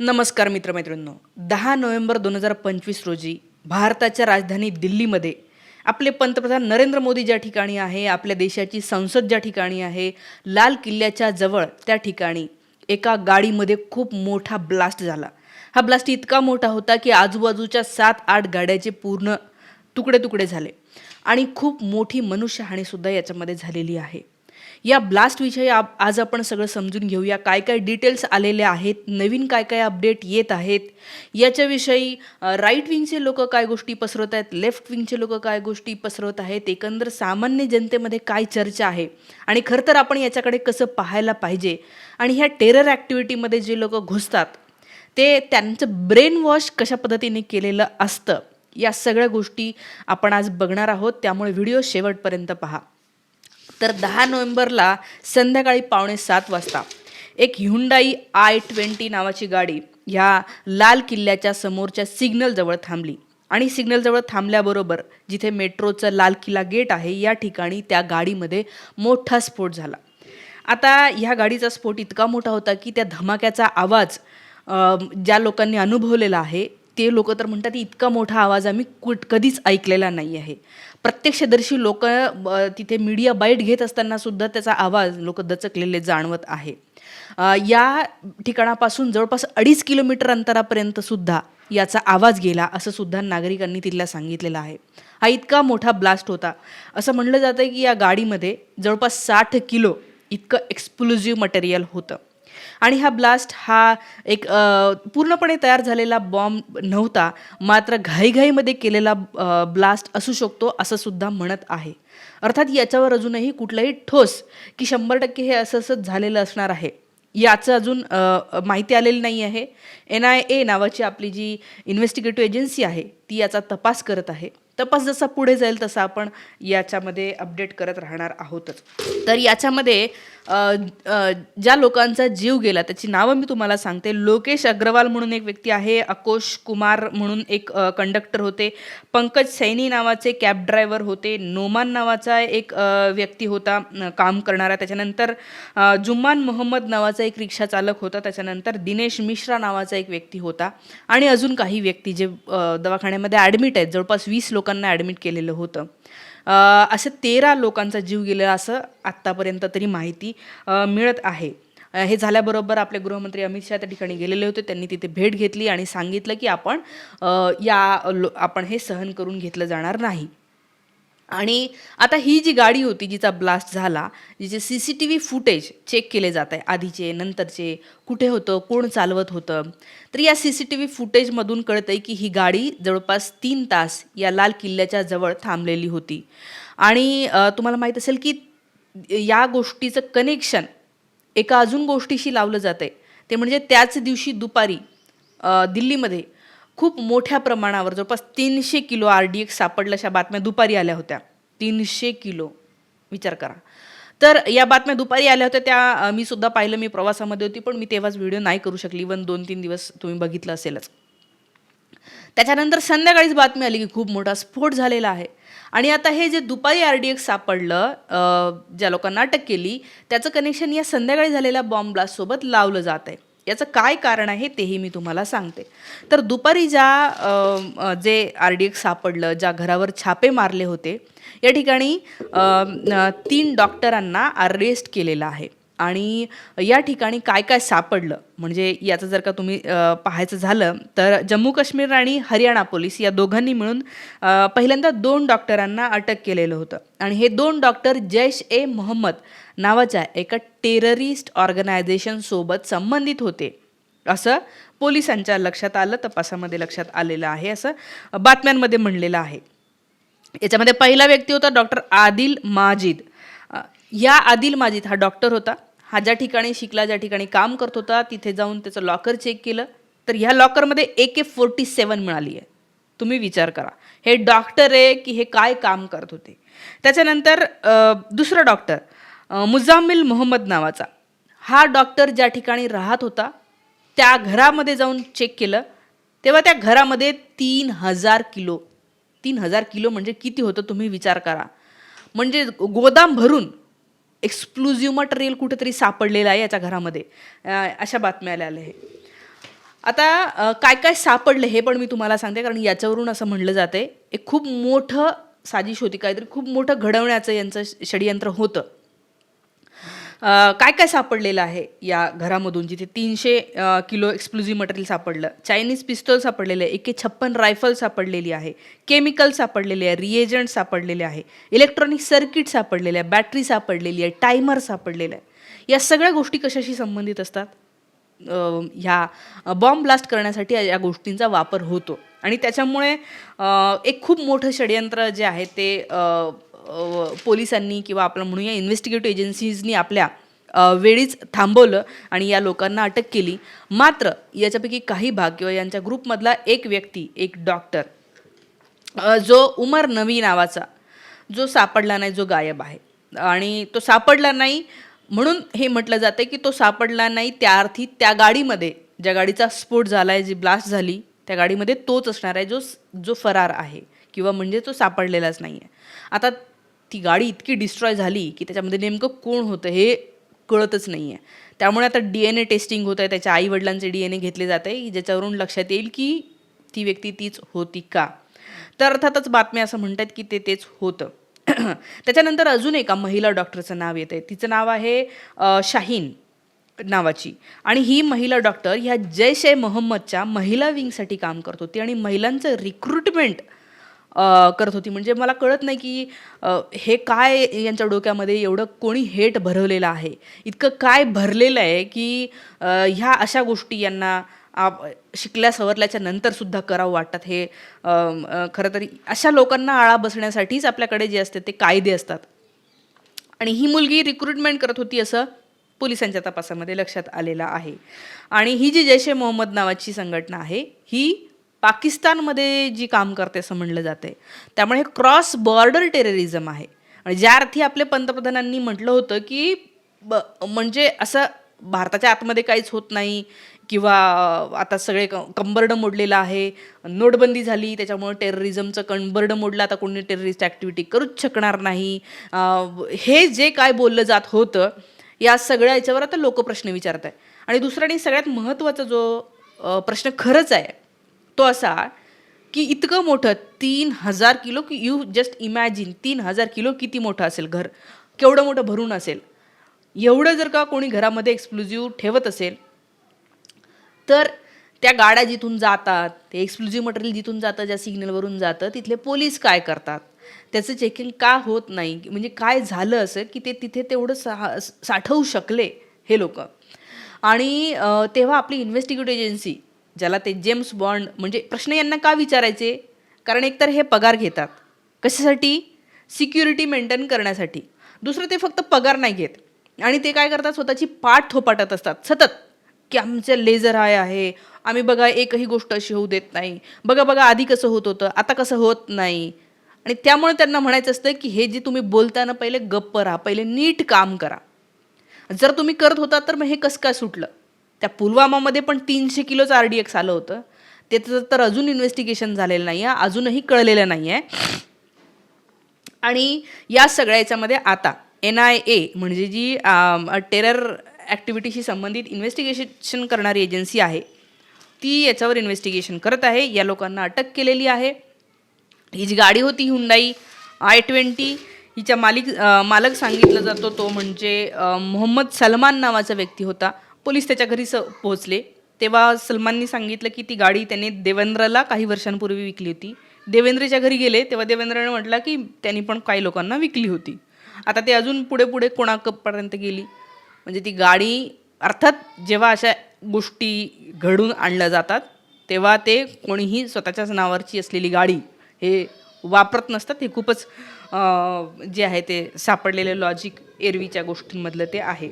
नमस्कार मित्रमैत्रिणींनो. दहा नोव्हेंबर दोन हजार पंचवीस रोजी भारताच्या राजधानी दिल्लीमध्ये आपले पंतप्रधान नरेंद्र मोदी ज्या ठिकाणी आहे आपल्या देशाची संसद ज्या ठिकाणी आहे लाल किल्ल्याच्या जवळ त्या ठिकाणी एका गाडीमध्ये खूप मोठा ब्लास्ट झाला. हा ब्लास्ट इतका मोठा होता की आजूबाजूच्या सात आठ गाड्याचे पूर्ण तुकडे तुकडे झाले. आणि खूप मोठी मनुष्यहानीसुद्धा याच्यामध्ये झालेली आहे. या ब्लास्टविषयी आप आज आपण सगळं समजून घेऊया. काय काय डिटेल्स आलेले आहेत? नवीन काय काय अपडेट येत आहेत? याच्याविषयी राईट विंगचे लोक काय गोष्टी पसरवत आहेत? लेफ्ट विंगचे लोक काय गोष्टी पसरवत आहेत? एकंदर सामान्य जनतेमध्ये काय चर्चा आहे? आणि खरं तर आपण याच्याकडे कसं पाहायला पाहिजे? आणि ह्या टेरर ॲक्टिव्हिटीमध्ये जे लोक घुसतात ते त्यांचं ब्रेन वॉश कशा पद्धतीने केलेलं असतं? या सगळ्या गोष्टी आपण आज बघणार आहोत. त्यामुळे व्हिडिओ शेवटपर्यंत पहा. तर दहा नोव्हेंबरला संध्याकाळी पावणे सात वाजता. एक ह्युंडाई आय ट्वेंटी नावाची गाडी ह्या लाल किल्ल्याच्या समोरच्या सिग्नलजवळ थांबली. आणि सिग्नलजवळ थांबल्याबरोबर जिथे मेट्रोचं लाल किल्ला गेट आहे या ठिकाणी त्या गाडीमध्ये मोठा स्फोट झाला. आता ह्या गाडीचा स्फोट इतका मोठा होता की त्या धमाक्याचा आवाज ज्या लोकांनी अनुभवलेला आहे ते लोक तर म्हणतात की इतका मोठा आवाज आम्ही कुठ कधीच ऐकलेला नाही आहे. प्रत्यक्षदर्शी लोक तिथे मीडिया बाईट घेत असताना सुद्धा त्याचा आवाज लोक दचकलेले जाणवत आहे. या ठिकाणापासून जवळपास अडीच किलोमीटर अंतरापर्यंत सुद्धा याचा आवाज गेला असं सुद्धा नागरिकांनी तिथल्या सांगितलेलं आहे. हा इतका मोठा ब्लास्ट होता. असं म्हणलं जातं की या गाडीमध्ये जवळपास साठ किलो इतकं एक्सप्लोजिव्ह मटेरियल होतं. आणि हा ब्लास्ट हा एक पूर्णपणे तयार झालेला बॉम्ब नव्हता मात्र घाईघाईमध्ये केलेला ब्लास्ट असू शकतो असं सुद्धा म्हणत आहे. अर्थात याच्यावर अजूनही कुठलंही ठोस की शंभर टक्के हे असं असंच झालेलं असणार आहे. याचं अजून माहिती आलेली नाही आहे. एन आय ए नावाची आपली जी इन्व्हेस्टिगेटिव्ह एजन्सी आहे ती याचा तपास करत आहे. तपास जसा पुढे जाईल तसा आपण याच्यामध्ये अपडेट करत राहणार आहोतच. तर याच्यामध्ये ज्या लोकांचा जीव गेला त्याची नावं मी तुम्हाला सांगते. लोकेश अग्रवाल म्हणून एक व्यक्ती आहे अकोश कुमार म्हणून एक कंडक्टर होते. पंकज सैनी नावाचे कॅब ड्रायव्हर होते. नोमान नावाचा एक व्यक्ती होता काम करणारा. त्याच्यानंतर जुम्मान मोहम्मद नावाचा एक रिक्षा चालक होता. त्याच्यानंतर दिनेश मिश्रा नावाचा एक व्यक्ती होता. आणि अजून काही व्यक्ती जे दवाखान्यामध्ये ॲडमिट आहेत. जवळपास वीस लोकांना ॲडमिट केलेलं होतं. असे तेरा लोकांचा जीव गेलेला असं आत्तापर्यंत तरी माहिती मिळत आहे. हे झाल्याबरोबर आपले गृहमंत्री अमित शहा त्या ठिकाणी गेलेले होते. त्यांनी तिथे भेट घेतली आणि सांगितलं की आपण या लो आपण हे सहन करून घेतलं जाणार नाही. आणि आता ही जी गाडी होती जिचा ब्लास्ट झाला जिचे C C T V footage check केले जात आहे आधीचे नंतरचे कुठे होतं कोण चालवत होतं तर या सी सी टी व्ही फुटेजमधून कळतं आहे की ही गाडी जवळपास तीन तास या लाल किल्ल्याच्या जवळ थांबलेली होती. आणि तुम्हाला माहीत असेल की या गोष्टीचं कनेक्शन एका अजून गोष्टीशी लावलं जातं आहे ते म्हणजे त्याच दिवशी दुपारी दिल्लीमध्ये खूप मोठ्या प्रमाणावर जवळपास तीनशे किलो आर डी एक्स सापडलं अशा बातम्या दुपारी आल्या होत्या. तीनशे किलो. विचार करा. तर या बातम्या दुपारी आल्या होत्या त्या मी सुद्धा पाहिलं मी प्रवासामध्ये होती पण मी तेव्हाच व्हिडिओ नाही करू शकली. इवन दोन तीन दिवस तुम्ही बघितलं असेलच. त्याच्यानंतर संध्याकाळीच बातमी आली की खूप मोठा स्फोट झालेला आहे. आणि आता हे जे दुपारी आर डी एक्स सापडलं ज्या लोकांना अटक केली त्याचं कनेक्शन या संध्याकाळी झालेल्या बॉम्ब ब्लास्टसोबत लावलं जात आहे. याचं काय कारण आहे तेही मी तुम्हाला सांगते. तर दुपारी ज्या जे आर डी एक्स सापडलं ज्या घरावर छापे मारले होते या ठिकाणी तीन डॉक्टरांना अरेस्ट केलेलं आहे. आणि या ठिकाणी काय काय सापडलं? म्हणजे याचं जर का तुम्ही पाहायचं झालं तर जम्मू काश्मीर आणि हरियाणा पोलीस या दोघांनी मिळून पहिल्यांदा दोन डॉक्टरांना अटक केलेलं होतं. आणि हे दोन डॉक्टर जैश ए मोहम्मद नावाच्या एका टेररिस्ट ऑर्गनायझेशनसोबत संबंधित होते. असं पोलिसांच्या लक्षात आलं तपासामध्ये लक्षात आलेलं आहे असं बातम्यांमध्ये म्हणलेलं आहे. याच्यामध्ये पहिला व्यक्ती होता डॉक्टर आदिल माजिद. या आदिल माजिद हा डॉक्टर होता. हा ज्या ठिकाणी शिकला ज्या ठिकाणी काम करत होता तिथे जाऊन त्याचं लॉकर चेक केलं. तर ह्या लॉकरमध्ये ए के फोर्टी सेवन मिळाली आहे तुम्ही विचार करा. हे डॉक्टर आहे की हे काय काम करत होते? त्याच्यानंतर दुसरा डॉक्टर मुजामिल मोहम्मद नावाचा. हा डॉक्टर ज्या ठिकाणी राहत होता त्या घरामध्ये जाऊन चेक केलं. तेव्हा त्या घरामध्ये तीन हजार किलो तीन हजार किलो म्हणजे किती होतं तुम्ही विचार करा. म्हणजे गोदाम भरून एक्सक्लुझिव्ह मटेरियल कुठेतरी सापडलेलं आहे याच्या घरामध्ये. अशा बातम्या आल्या आहे आता काय काय सापडलं हे पण मी तुम्हाला सांगते कारण याच्यावरून असं म्हणलं जाते एक खूप मोठं साजिश होती काहीतरी खूप मोठं घडवण्याचं यांचं षडयंत्र होतं. काय काय सापडलेलं आहे या घरामधून जिथे तीनशे किलो एक्सप्लोजिव्ह मटेरियल सापडलं? चायनीज पिस्तोल सापडलेलं आहे एके छप्पन रायफल सापडलेली आहे केमिकल सापडलेले आहे रिएजंट सापडलेले आहे इलेक्ट्रॉनिक सर्किट सापडलेले आहे बॅटरी सापडलेली आहे टायमर सापडलेलं आहे. या सगळ्या गोष्टी कशाशी संबंधित असतात? ह्या बॉम्ब ब्लास्ट करण्यासाठी या गोष्टींचा वापर होतो. आणि त्याच्यामुळे एक खूप मोठं षडयंत्र जे आहे ते पोलिसांनी किंवा आपलं म्हणूया इन्व्हेस्टिगेटिव्ह एजन्सीजनी आपल्या वेळीच थांबवलं आणि या लोकांना अटक केली. मात्र याच्यापैकी काही भाग किंवा यांच्या ग्रुपमधला एक व्यक्ती एक डॉक्टर जो उमर नवी नावाचा जो सापडला नाही जो गायब आहे. आणि तो सापडला नाही म्हणून हे म्हटलं जातं की तो सापडला नाही त्या अर्थी त्या गाडीमध्ये ज्या गाडीचा स्फोट झाला आहे जी ब्लास्ट झाली त्या गाडीमध्ये तोच असणार आहे जो जो फरार आहे किंवा म्हणजे तो सापडलेलाच नाही आहे आता ती गाडी इतकी डिस्ट्रॉय झाली की त्याच्यामध्ये नेमकं कोण होतं हे कळतच नाही आहे त्यामुळे आता डी एन ए टेस्टिंग होत आहे त्याच्या आईवडिलांचे डी एन ए घेतले जात आहे ज्याच्यावरून लक्षात येईल की ती व्यक्ती तीच होती का? तर अर्थातच बातम्या असं म्हणतात की ते तेच होतं. त्याच्यानंतर अजून एका महिला डॉक्टरचं नाव येतं आहे तिचं नाव आहे शाहीन नावाची. आणि ही महिला डॉक्टर ह्या जैश ए मोहम्मदच्या महिला विंगसाठी काम करत होती आणि महिलांचं रिक्रुटमेंट करत होती. म्हणजे मला कळत नाही की हे काय यांच्या डोक्यामध्ये एवढं कोणी हेट भरवलेलं आहे? इतकं काय भरलेलं आहे की ह्या अशा गोष्टी यांना आप शिकल्या सवरल्याच्या नंतरसुद्धा करावं वाटतात हे खरं तरी अशा लोकांना आळा बसण्यासाठीच आपल्याकडे जे असते ते कायदे असतात. आणि ही मुलगी रिक्रुटमेंट करत होती असं पोलिसांच्या तपासामध्ये लक्षात आलेलं आहे. आणि ही जी जैश ए मोहम्मद नावाची संघटना आहे ही पाकिस्तानमध्ये जी काम करते असं म्हणलं जाते त्यामुळे हे क्रॉस बॉर्डर टेररिझम आहे. आणि ज्या अर्थी आपल्या पंतप्रधानांनी म्हटलं होतं की ब म्हणजे असं भारताच्या आतमध्ये काहीच होत नाही किंवा आता सगळे क कंबरडं मोडलेलं आहे नोटबंदी झाली त्याच्यामुळे टेररिझमचं कंबरडं मोडलं आता कोणी टेररिस्ट ॲक्टिव्हिटी करूच शकणार नाही. हे जे काय बोललं जात होतं या सगळ्या याच्यावर आता लोक प्रश्न विचारत आहे आणि दुसरा आणि सगळ्यात महत्त्वाचा जो प्रश्न खरंच आहे तो असा की इतकं मोठं तीन हजार किलो की यू जस्ट इमॅजिन तीन हजार किलो किती मोठं असेल घर? केवढं मोठं भरून असेल? एवढं जर का कोणी घरामध्ये एक्सक्लुझिव्ह ठेवत असेल तर त्या गाड्या जिथून जातात ते एक्सक्लुझिव्ह मटेरियल जिथून जातं ज्या सिग्नलवरून जातं तिथले पोलीस काय करतात? त्याचं चेकिंग का होत नाही? म्हणजे काय झालं असं की ते तिथे तेवढं सा साठवू शकले हे लोक? आणि तेव्हा आपली इन्व्हेस्टिगेटिव्ह एजन्सी ज्याला ते जेम्स बॉन्ड म्हणजे प्रश्न यांना का विचारायचे? कारण एकतर हे पगार घेतात. कशासाठी? सिक्युरिटी मेंटेन करण्यासाठी. दुसरं ते फक्त पगार नाही घेत. आणि ते काय करतात? स्वतःची पाठ थोपाटत असतात. सतत. की आमचं लेझर आय आहे. आम्ही बघा एकही गोष्ट अशी होऊ देत नाही. बघा बघा आधी कसं होत होतं. आता कसं होत नाही. आणि त्यामुळे त्यांना म्हणायचं असतं की हे जे तुम्ही बोलताना पहिले गप्प राहा. पहिले नीट काम करा. जर तुम्ही करत होता तर मग हे कसं काय सुटलं? त्या पुलवामामध्ये पण तीनशे किलोचं आर डी एक्स आलं होतं. त्याचं तर अजून इन्व्हेस्टिगेशन झालेलं नाही आहे अजूनही कळलेलं नाही आहे आणि या सगळ्या याच्यामध्ये आता एन आय ए म्हणजे जी टेरर ॲक्टिव्हिटीशी संबंधित इन्व्हेस्टिगेशन करणारी एजन्सी आहे ती याच्यावर इन्व्हेस्टिगेशन करत आहे. या लोकांना अटक केलेली आहे. ही जी गाडी होती हुंडाई आय ट्वेंटी हिच्या मालिक मालक सांगितलं जातो तो म्हणजे मोहम्मद सलमान नावाचा व्यक्ती होता. पोलीस त्याच्या घरी स पोहोचले. तेव्हा सलमाननी सांगितलं की ती गाडी त्याने देवेंद्रला काही वर्षांपूर्वी विकली होती. देवेंद्रच्या घरी गेले तेव्हा देवेंद्रने म्हटलं की त्यांनी पण काही लोकांना विकली होती. आता ते अजून पुढे पुढे कोणापर्यंत गेली? म्हणजे ती गाडी अर्थात जेव्हा अशा गोष्टी घडून आणल्या जातात तेव्हा ते कोणीही स्वतःच्याच नावावरची असलेली गाडी हे वापरत नसतात. हे खूपच जे आहे ते सापडलेलं लॉजिक एरवीच्या गोष्टींमधलं ते आहे.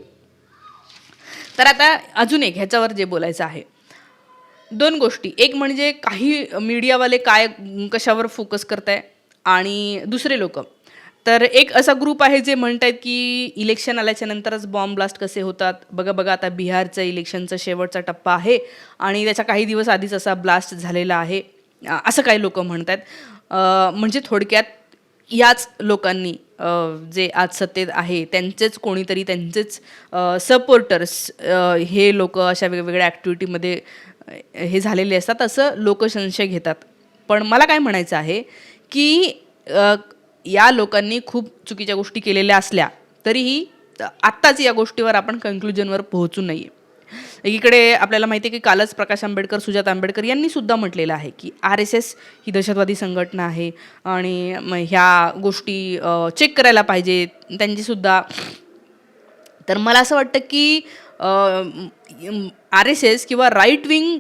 तर आता अजून एक ह्याच्यावर जे बोलायचं आहे. दोन गोष्टी. एक म्हणजे काही मीडियावाले काय कशावर फोकस करत आहे आणि दुसरे लोक. तर एक असा ग्रुप आहे जे म्हणत आहेत की इलेक्शन आल्याच्या नंतरच बॉम्ब ब्लास्ट कसे होतात? बघा बघा आता बिहारचं इलेक्शनचा शेवटचा टप्पा आहे आणि त्याच्या काही दिवस आधीच असा ब्लास्ट झालेला आहे. असं काही लोक म्हणत आहेत म्हणजे थोडक्यात याच लोकांनी जे आज सत्तेत आहे त्यांचेच कोणीतरी त्यांचेच सपोर्टर्स हे लोक अशा वेगवेगळ्या ॲक्टिव्हिटीमध्ये हे झालेले असतात असं लोक संशय घेतात. पण मला काय म्हणायचं आहे की या लोकांनी खूप चुकीच्या गोष्टी केलेल्या असल्या तरीही आत्ताच या गोष्टीवर आपण कन्क्लुजनवर पोहोचू नये एकीकडे आपल्याला माहिती आहे की कालच प्रकाश आंबेडकर सुजात आंबेडकर यांनी सुद्धा म्हटलेलं आहे की आर एस एस ही दहशतवादी संघटना आहे आणि मग ह्या गोष्टी चेक करायला पाहिजे त्यांचीसुद्धा तर मला असं वाटतं की आर एस एस किंवा राईट विंग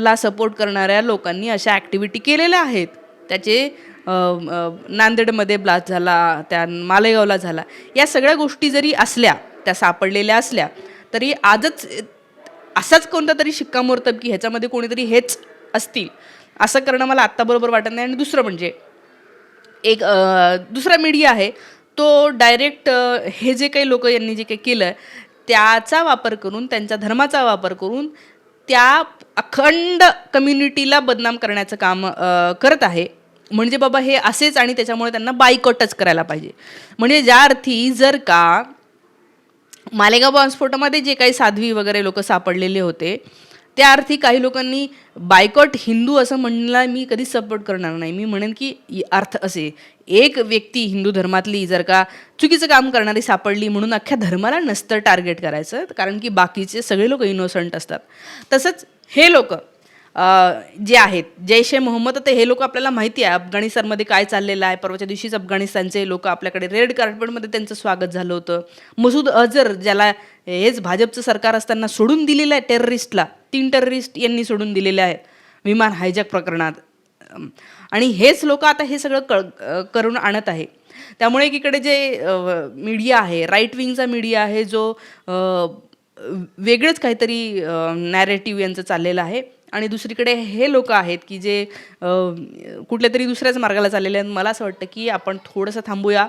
ला सपोर्ट करणाऱ्या लोकांनी अशा ॲक्टिव्हिटी केलेल्या आहेत. त्याचे नांदेडमध्ये ब्लास्ट झाला त्या मालेगावला झाला. या सगळ्या गोष्टी जरी असल्या त्या सापडलेल्या असल्या तरी आजच असाच कोणता तरी शिक्कामोर्तब की ह्याच्यामध्ये कोणीतरी हेच असतील असं करणं मला आत्ताबरोबर वाटत नाही. आणि दुसरं म्हणजे एक दुसरा मीडिया आहे तो डायरेक्ट हे जे काही लोक यांनी जे काही केलं त्याचा वापर करून त्यांच्या धर्माचा वापर करून त्या अखंड कम्युनिटीला बदनाम करण्याचं काम करत आहे. म्हणजे बाबा हे असेच आणि त्याच्यामुळे त्यांना बायकॉटच करायला पाहिजे. म्हणजे ज्या अर्थी जर का मालेगाव बॉम्बस्फोटामध्ये जे काही साध्वी वगैरे लोक सापडलेले होते त्या अर्थी काही लोकांनी बायकॉट हिंदू असं म्हणण्याला मी कधीच सपोर्ट करणार नाही. मी म्हणेन की अर्थ असे. एक व्यक्ती हिंदू धर्मातली जर का चुकीचं काम करणारी सापडली म्हणून अख्ख्या धर्माला नसतं टार्गेट करायचं कारण की बाकीचे सगळे लोक इनोसंट असतात. तसंच हे लोक जे आहेत जैश ए मोहम्मद तर हे लोक आपल्याला माहिती आहे अफगाणिस्तानमध्ये काय चाललेलं आहे. परवाच्या दिवशीच अफगाणिस्तानचे लोक आपल्याकडे रेड कार्पेटमध्ये त्यांचं स्वागत झालं होतं. मसूद अझर ज्याला हेच भाजपचं सरकार असताना सोडून दिलेलं आहे टेररिस्टला तीन टेररिस्ट यांनी सोडून दिलेले आहेत विमान हायजॅक प्रकरणात. आणि हेच लोक आता हे सगळं कळ करून आणत आहे. त्यामुळे एकीकडे जे मीडिया आहे राईट विंगचा मीडिया आहे जो वेगळंच काहीतरी नॅरेटिव्ह यांचं चाललेलं आहे. आणि दुसरीकडे हे लोक आहेत की जे कुठल्या तरी दुसऱ्याच मार्गाला चाललेले आहेत. मला असं वाटतं की आपण थोडंसं थांबूया.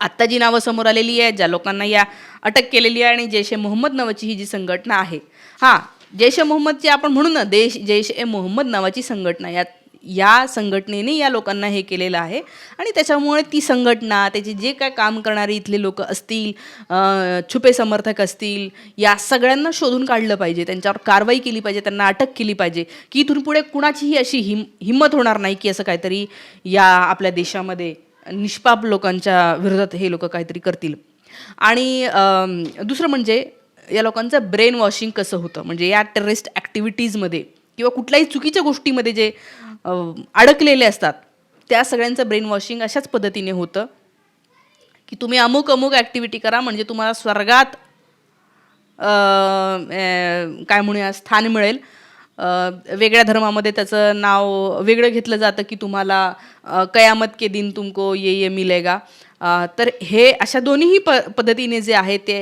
आत्ता जी नावं समोर आलेली आहे ज्या लोकांना या अटक केलेली आहे आणि जैश ए मोहम्मद नावाची ही जी संघटना आहे. हां जैश ए मोहम्मदची आपण म्हणू ना देश जैश ए मोहम्मद नावाची संघटना यात या संघटनेने या लोकांना हे केलेलं आहे. आणि त्याच्यामुळे ती संघटना त्याचे जे काय काम करणारे इथले लोक असतील छुपे समर्थक असतील या सगळ्यांना शोधून काढलं पाहिजे. त्यांच्यावर कारवाई केली पाहिजे त्यांना अटक केली पाहिजे की इथून पुढे कुणाचीही अशी हिम हिंमत होणार नाही की असं काहीतरी या आपल्या देशामध्ये निष्पाप लोकांच्या विरोधात हे लोक काहीतरी करतील. आणि दुसरं म्हणजे या लोकांचं ब्रेन वॉशिंग कसं होतं? म्हणजे या टेररिस्ट ॲक्टिव्हिटीजमध्ये किंवा कुठल्याही चुकीच्या गोष्टीमध्ये जे अडकलेले असतात. त्या सगळ्यांचं ब्रेन वॉशिंग अशाच पद्धतीने होतं की तुम्ही अमुक अमुक ॲक्टिव्हिटी करा म्हणजे तुम्हाला स्वर्गात काय म्हणूया स्थान मिळेल. वेगळ्या धर्मामध्ये त्याचं नाव वेगळं घेतलं जातं की तुम्हाला कयामत के दिन तुमको ये ये मिलेगा. तर हे अशा दोन्हीही प पद्धतीने जे आहे ते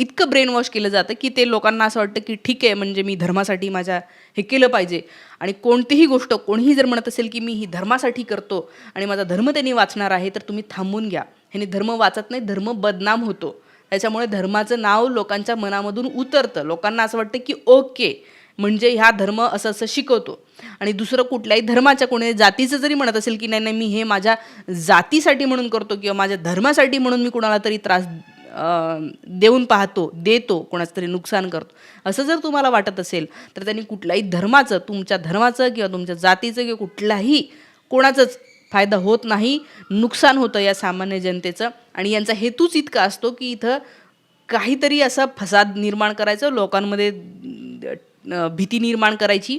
इतकं ब्रेन वॉश केलं जातं की ते लोकांना असं वाटतं की ठीक आहे म्हणजे मी धर्मासाठी माझ्या हे केलं पाहिजे. आणि कोणतीही गोष्ट कोणीही जर म्हणत असेल की मी ही धर्मासाठी करतो आणि माझा धर्म त्यांनी वाचणार आहे तर तुम्ही थांबून घ्या. ह्याने धर्म वाचत नाही धर्म बदनाम होतो. त्याच्यामुळे धर्माचं नाव लोकांच्या मनामधून उतरतं. लोकांना असं वाटतं की ओके म्हणजे ह्या धर्म असं असं शिकवतो. आणि दुसरं कुठल्याही धर्माच्या कोणी जातीचं जरी म्हणत असेल की नाही नाही मी हे माझ्या जातीसाठी म्हणून करतो किंवा माझ्या धर्मासाठी म्हणून मी कुणाला तरी त्रास देऊन पाहतो देतो कोणाचं तरी नुकसान करतो. असं जर तुम्हाला वाटत असेल तर त्यांनी कुठल्याही धर्माचं तुमच्या धर्माचं किंवा तुमच्या जातीचं किंवा कुठलाही कोणाचंच फायदा होत नाही नुकसान होतं या सामान्य जनतेचं. आणि यांचा हेतूच इतका असतो की इथं काहीतरी असं फसाद निर्माण करायचं लोकांमध्ये भीती निर्माण करायची.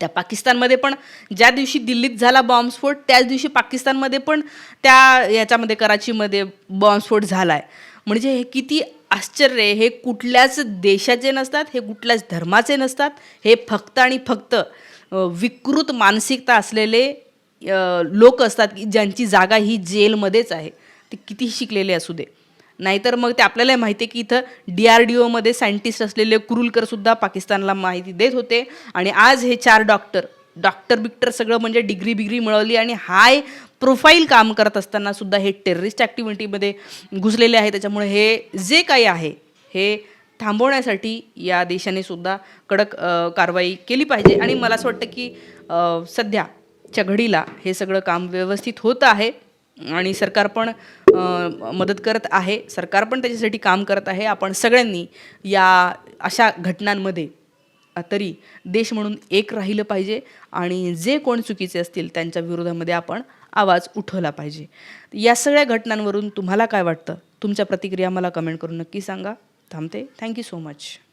त्या पाकिस्तानमध्ये पण ज्या दिवशी दिल्लीत झाला बॉम्बस्फोट त्याच दिवशी पाकिस्तानमध्ये पण त्या याच्यामध्ये कराचीमध्ये बॉम्बस्फोट झाला आहे म्हणजे हे किती आश्चर्य हे कुठल्याच देशाचे नसतात हे कुठल्याच धर्माचे नसतात. हे फक्त आणि फक्त विकृत मानसिकता असलेले लोक असतात की ज्यांची जागा ही जेलमध्येच आहे. ते किती शिकलेले असू दे. नाहीतर मग ते आपल्याला माहिती आहे की इथं डी आर डी ओमध्ये सायंटिस्ट असलेले कुरुलकरसुद्धा पाकिस्तानला माहिती देत होते. आणि आज हे चार डॉक्टर डॉक्टर बिक्टर सगळं म्हणजे डिग्री बिग्री मिळवली आणि हाय प्रोफाईल काम करत असताना सुद्धा हे टेररिस्ट ॲक्टिव्हिटीमध्ये घुसलेले आहे. त्याच्यामुळे हे जे काही आहे हे थांबवण्यासाठी या देशाने सुद्धा कडक कारवाई केली पाहिजे. आणि मला असं वाटतं की सध्या चघडीला घडीला हे सगळं काम व्यवस्थित होत आहे. आणि सरकार पण मदत करत आहे. सरकार पण त्याच्यासाठी काम करत आहे. आपण सगळ्यांनी या अशा घटनांमध्ये तरी देश म्हणून एक राहिलं पाहिजे आणि जे कोण चुकीचे असतील त्यांच्या विरोधामध्ये आपण आवाज उठवला पाहिजे. या सगळ्या घटनांवरून तुम्हाला काय वाटतं? तुमच्या प्रतिक्रिया मला कमेंट करून नक्की सांगा. थांबते. Thank you so much